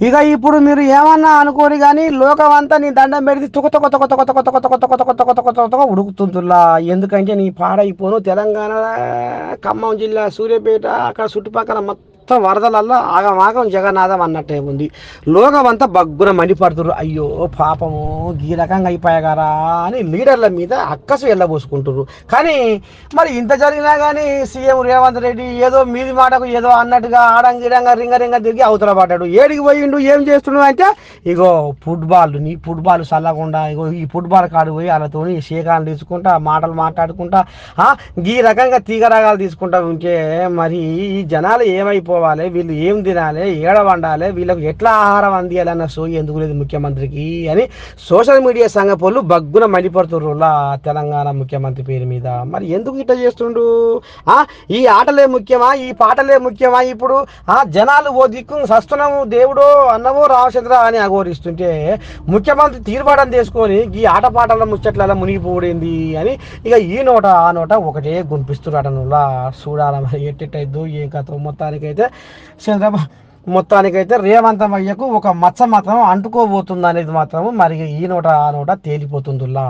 ఇక ఇప్పుడు మీరు ఏమన్నా అనుకోని కానీ లోకం అంతా నీ దండం పెడితే తుక తొక తొక తొక తొక తొక తొక తొక తొక తొక తొక తొక ఉడుకుతుందిలా ఎందుకంటే నీ పాడైపోను తెలంగాణ ఖమ్మం జిల్లా సూర్యాపేట అక్కడ చుట్టుపక్కల మొత్తం మొత్తం వరదలల్లో ఆగమాగం జగన్నాథం అన్నట్టే ఉంది లోకమంతా బగ్గున మండిపడుతున్నారు అయ్యో పాపము ఈ రకంగా అయిపోయాగారా అని లీడర్ల మీద అక్కసు వెళ్ళబోసుకుంటున్నారు కానీ మరి ఇంత జరిగినా కానీ సీఎం రేవంత్ రెడ్డి ఏదో మీది మాటకు ఏదో అన్నట్టుగా ఆడంగిడంగా రింగ రింగ తిరిగి అవతల పడ్డాడు. ఏడికి పోయిండు ఏం చేస్తున్నాడు అంటే ఇగో ఫుట్బాల్ నీ ఫుట్బాల్ చల్లకుండా ఇగో ఈ ఫుట్బాల్ కాడు పోయి వాళ్ళతో షేకాలు తీసుకుంటా మాటలు మాట్లాడుకుంటా ఆ, ఈ రకంగా తీగరాగాలు తీసుకుంటా ఉంటే మరి ఈ జనాలు ఏమైపో ఏమైపోవాలి వీళ్ళు ఏం తినాలి ఏడ వండాలి వీళ్ళకు ఎట్లా ఆహారం అందియాలన్న సో ఎందుకు లేదు ముఖ్యమంత్రికి అని సోషల్ మీడియా సంఘ పోళ్ళు బగ్గున మండిపడుతుర్రు తెలంగాణ ముఖ్యమంత్రి పేరు మీద. మరి ఎందుకు ఇట్లా చేస్తుండు ఆ ఈ ఆటలే ముఖ్యమా? ఈ పాటలే ముఖ్యమా ఇప్పుడు? ఆ జనాలు ఓ దిక్కు సస్తున్నాము దేవుడో అన్నవో రామచంద్ర అని అఘోరిస్తుంటే ముఖ్యమంత్రి తీర్మానం చేసుకొని ఈ ఆటపాటల ముచ్చట్ల మునిగిపోడింది అని ఇక ఈ నోట ఆ నోట ఒకటే గుంపిస్తున్నాడు నువ్వులా చూడాలి మరి ఎట్టెట్టయిద్దు ఏం కథ మొత్తానికైతే చంద్రబాబు మొత్తానికైతే రేవంతమయ్యకు ఒక మచ్చ మాత్రం అంటుకోబోతుంది అనేది మాత్రం మరి ఈ నోట ఆ నోట తేలిపోతుందిలా